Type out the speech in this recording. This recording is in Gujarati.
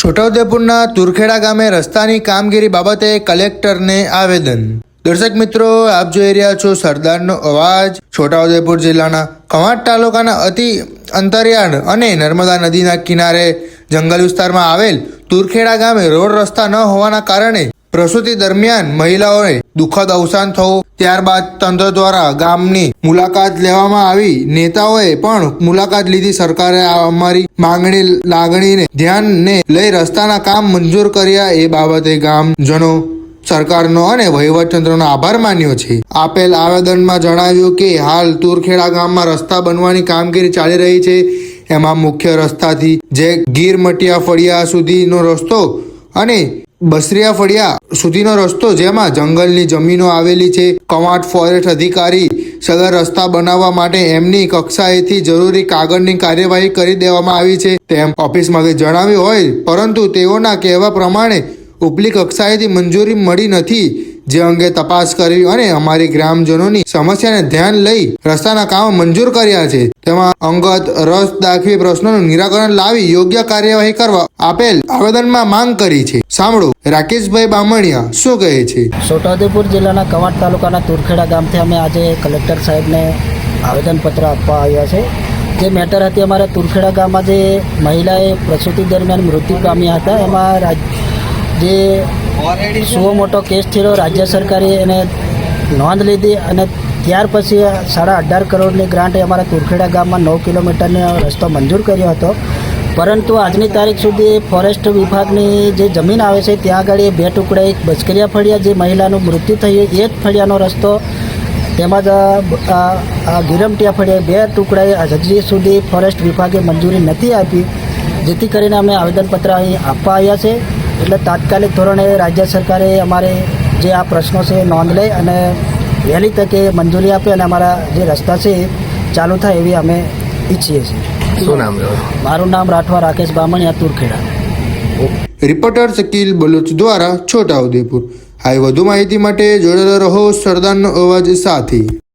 છોટાઉદેપુરના તુરખેડા ગામે રસ્તાની કામગીરી બાબતે કલેક્ટરને આવેદન. દર્શક મિત્રો, આપ જોઈ રહ્યા છો સરદારનો અવાજ છોટાઉદેપુર જિલ્લાના કવાંટ તાલુકાના અતિ અંતરિયાળ અને નર્મદા નદીના કિનારે જંગલ વિસ્તારમાં આવેલ તુરખેડા ગામે રોડ રસ્તા ન હોવાના કારણે પ્રસૂતિ દરમિયાન મહિલાઓને દુઃખદ અવસાન થવું. ત્યારબાદ તંત્ર દ્વારા ગામની મુલાકાત લેવામાં આવી. નેતાઓએ પણ મુલાકાત લીધી. સરકારે અમારી માંગણી, લાગણીને ધ્યાનને લઈ રસ્તાના કામ મંજૂર કર્યા. એ બાબતે ગામજનો સરકારનો અને વહીવટતંત્રનો આભાર માન્યો છે. આપેલ આવેદનમાં જણાવ્યું કે, હાલ તુરખેડા ગામમાં રસ્તા બનવાની કામગીરી ચાલી રહી છે. એમાં મુખ્ય રસ્તાથી જે ગીર મટિયા ફળિયા સુધીનો રસ્તો અને બસરિયા ફળિયા સુધીનો રસ્તો જેમાં જંગલની જમીનો આવેલી છે. કવાટ ફોરેસ્ટ અધિકારી સદર રસ્તા બનાવવા માટે એમની કક્ષાએથી જરૂરી કાગળની કાર્યવાહી કરી દેવામાં આવી છે. તેમ ઓફિસમાંથી જણાવ્યું હોય, પરંતુ તેઓના કહેવા પ્રમાણે ઉપલી કક્ષાએથી મંજૂરી મળી નથી. જે અંગે તપાસ કરી અને અમારી ગ્રામજનોની સમસ્યાને ધ્યાન લઈ રસ્તાના કામો મંજૂર કર્યા છે. તેમાં અંગત રસ દાખવી પ્રશ્નોનું નિરાકરણ લાવી યોગ્ય કાર્યવાહી કરવા આપેલ આવેદનમાં માંગ કરી છે. સાંભળો, રાકેશભાઈ બામણિયા શું કહે છે? છોટાઉદેપુર જિલ્લાના કવાંટ તાલુકાના તુરખેડા ગામથી અમે આજે કલેક્ટર સાહેબને આવેદનપત્ર આપવા આવ્યા છે. જે મેટર હતી અમારા તુરખેડા ગામમાં જે મહિલાએ પ્રસૂતિ દરમિયાન મૃત્યુ પામ્યા હતા, એમાં જે સુઓ મોટો કેસ થયેલો રાજ્ય સરકારે એને નોંધ લીધી અને ત્યાર પછી સાડા અઢાર કરોડની ગ્રાન્ટ અમારા તુરખેડા ગામમાં નવ કિલોમીટરનો રસ્તો મંજૂર કર્યો હતો. પરંતુ આજની તારીખ સુધી ફોરેસ્ટ વિભાગની જે જમીન આવે છે, ત્યાં આગળ બે ટુકડા, એક બચકરિયા ફળિયા જે મહિલાનું મૃત્યુ થયું, એ જ ફળિયાનો રસ્તો તેમજ ગિરમટિયા ફળિયા બે ટુકડાએ હજી સુધી ફોરેસ્ટ વિભાગે મંજૂરી નથી આપી, જેથી કરીને અમે આવેદનપત્ર અહીં આપવા આવ્યા છે. એટલે તાત્કાલિક ધોરણે રાજ્ય સરકારે અમારે જે આ પ્રશ્નો છે એ નોંધ લે અને વહેલી તકે મંજૂરી આપે અને અમારા જે રસ્તા છે એ ચાલુ થાય એવી અમે ઈચ્છીએ છીએ. શું નામ મારું નામ રાઠવા રાકેશ બામણિયા તુરખેડા. રિપોર્ટર શકીલ બલુચ દ્વારા છોટાઉદેપુર આવી વધુ માહિતી માટે જોડાયેલા રહો સરદારનો અવાજ સાથે.